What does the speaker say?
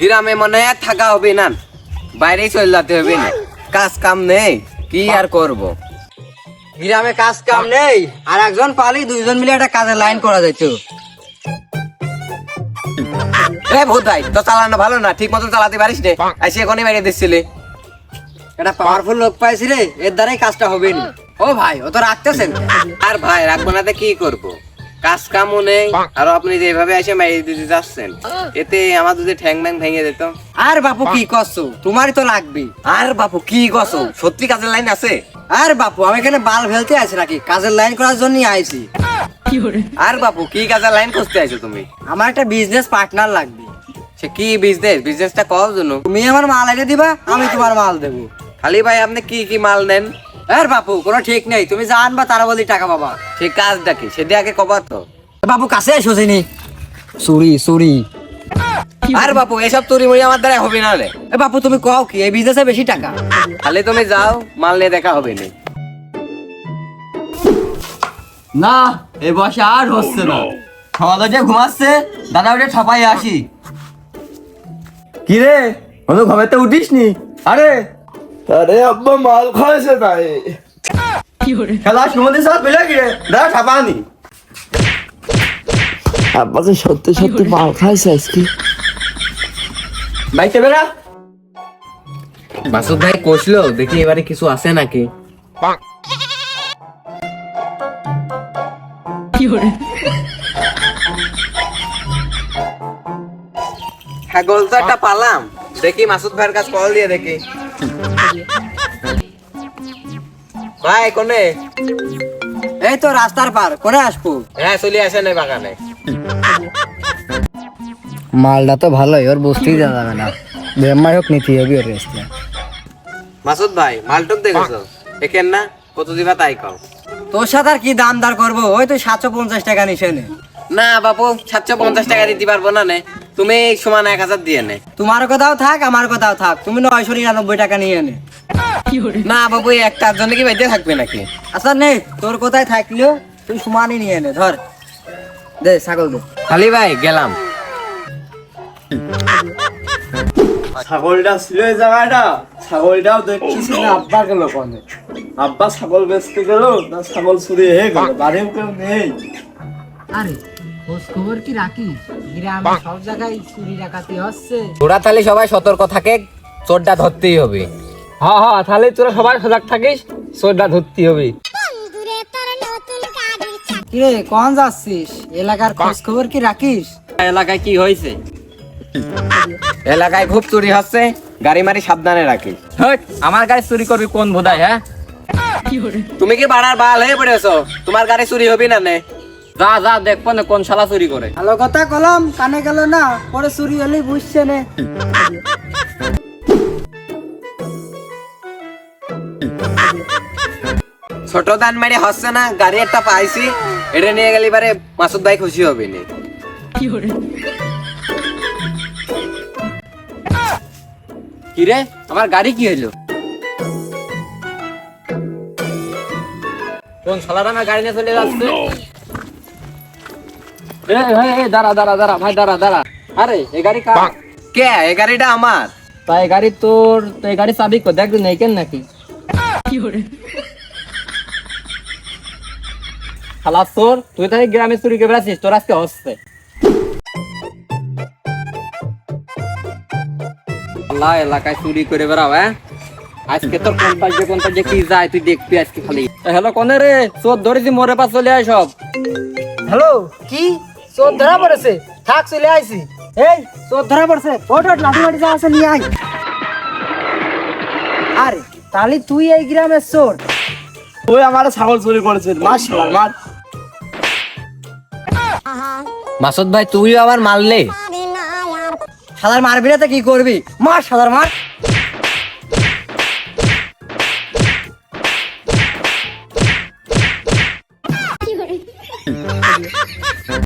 গ্রামে মনে থাকা হবে না। বাইরেই চলে যেতে হবে না। কাজ কাম নেই কি আর করব? গ্রামে কাজ কাম নেই আর একজন পালি দুইজন মিলে একটা কাজের লাইন করা যাইতো। এ ভূত ভাই তো চালানো ভালো না ঠিক মতো চালাতে পারিস নে। আইসি এখনই বাইরে দিচ্ছিলে। একটা পাওয়ারফুল লোক পাইছি রে এর দ্বারাই কাজটা হবে না। ও ভাই ও তো রাখতেছেন। আর ভাই রাখব না কি করব? কাজ কামও নেই। আর আপনি যেভাবে এসে মাইরে দিতে যাচ্ছেন এতে আমার যদি ঠ্যাং ম্যাং ভেঙে যেত। আর বাপু কি করছ তোমারই তো লাগবে আর বাপু কি গছো সত্যি কাজের লাইন আছে? আর বাপু আমি এখানে বাল ফেলতে আছি নাকি? কাজের লাইন করার জন্য আইছি। আর বাপু কি কাজের লাইন করতে আইছো তুমি? আমার একটা বিজনেস পার্টনার লাগবে। সে কি বিজনেস বিজনেসটা করার জন্য। তুমি আমার মাল এনে দিবা আমি তোমার মাল দেবো। খালি ভাই আপনি কি কি মাল নেন? আর বাপু কোনো ঠিক নেই। তুমি যা আনবা তারা বলি টাকা পাবা। সে কাজটা কি? সেটা আগে কবার তো। বাপু কাছে এসো চিনি চুরি চুরি। আর বাপু এসব তুরি মুড়ি আমার দ্বারা হবে না রে। এ বাপু তুমি কও কি এই বিজনেসে বেশি টাকা? খালি তুমি যাও মাল নিয়ে দেখা হবে না। না এই বসে আর হচ্ছে না। সকালে যে ঘুমাচ্ছে দাদা উঠে ঠাপাই আসি। কি রে ঘুমাতে উঠিস নি আরে আরে আব্বা মাল খাইছে তাই। খেলা সুমতি সাথ পেলে কি? দাদা ঠাপানি আব্বা তো সত্যি সত্যি মাল খাইছে আজকে। বাইতে বেড়া। মাসুদ ভাই কষলো দেখি এবারে কিছু আছে নাকি? ছাগল তো একটা পালাম। দেখি মাসুদ ভাইয়ের কাছে কল দিয়ে দেখি। ভাই কোনে? এই তো রাস্তার পার করে আসব? হ্যাঁ চলে আসেন এই বাগানে। মালটা তো ভালোই ওর বুঝতেই দেওয়া যাবে না। বেমার হোক নিতে হবে ওর রেস্ট মাসুদ ভাই মালটুক দেখেছ? দেখেন না কত দিবা তাই কও। তোর সাথে আর কি দাম দার করব? ওই তো সাতশো পঞ্চাশ টাকা নিছে নে। না বাপু সাতশো পঞ্চাশ টাকা দিতে পারব না নে। তুমি সমান এক হাজার দিয়ে নে। তোমার কথাও থাক আমার কথাও থাক। তুমি নয়শো নিরানব্বই টাকা নিয়ে নে। না বাবু একটার জন্য কি বেঁচে থাকবে নাকি? আচ্ছা নে তোর কোথায় থাকলেও তুই সমানই নিয়ে নে ধর। দে ছাগল দে। খালি ভাই গেলাম। ছাগলটা ছিল এই জায়গাটা। ছাগলটাও দেখছিস না আব্বা গেল কনে। আব্বা ছাগল বেচতে গেল না ছাগল চুরি হয়ে গেল বাড়িও কেউ নেই। আরে খোঁজ খবর কি রাখিস? গ্রামে সব জায়গায় চুরি ডাকাতি হচ্ছে। তোরা তাহলে সবাই সতর্ক থাকে চোরটা ধরতেই হবে। হ্যাঁ হ্যাঁ তাহলে তোরা সবাই সজাগ থাকিস চোরটা ধরতে হবে। কিরে কোন যাচ্ছিস? এলাকার খোঁজ খবর কি রাখিস? এলাকায় কি হয়েছে? এলাকায় খুব চুরি হচ্ছে গাড়ি মারি সাবধানে রাখিস। আমার গাড়ি চুরি করবি কোন বোধায় হ্যাঁ? তুমি কি বাড়ার বাল হয়ে পড়েছো? তোমার গাড়ি চুরি হবে না নে? যা যা দেখব না কোন শালা চুরি করে। ভালো কথা কলম কানে গেল না পরে চুরি হলেই বুঝছে নে। ছোট দান মারি হচ্ছে না গাড়ি একটা পাইছি এটা নিয়ে গেলে এবারে মাসুদ ভাই খুশি হবে নি। কি রে আমার গাড়ি কি হইল? কোন শালারা আমার গাড়ি নিয়ে চলে যাচ্ছে? এ, এ, এ, দাঁড়া দাঁড়া দাঁড়া ভাই দাঁড়া দাঁড়া। আরে এই গাড়ি কার? কে? এই গাড়িটা আমার। তা এই গাড়ি তোর তো এই গাড়ি চাবি কো দেখ নেই কেন নাকি? খালাস তোর তুই তাই গ্রামে চুরি করে বেড়াচ্ছিস তোর আজকে হচ্ছে। আল্লাহ এলাকায় চুরি করে বেড়াও হ্যাঁ? আজকে তোর কোন পাশে কোন পাশে কি যায় তুই দেখবি আজকে খালি। হ্যালো কোনে রে? চোর ধরেছি মোরে পাশ চলে আয় সব। হ্যালো কি? চোর ধরা পড়েছে থাক চলে আইছি। এই চোর ধরা পড়ছে ওট ওট লাঠি মাটি যা আছে নিয়ে আয়। আরে তাহলে তুই এই গ্রামের চোর। ওই আমার ছাগল চুরি করেছে মার মাসুদ ভাই তুই আবার মারলে? সাদার মারবি না তো কি করবি? মার সাদার মার।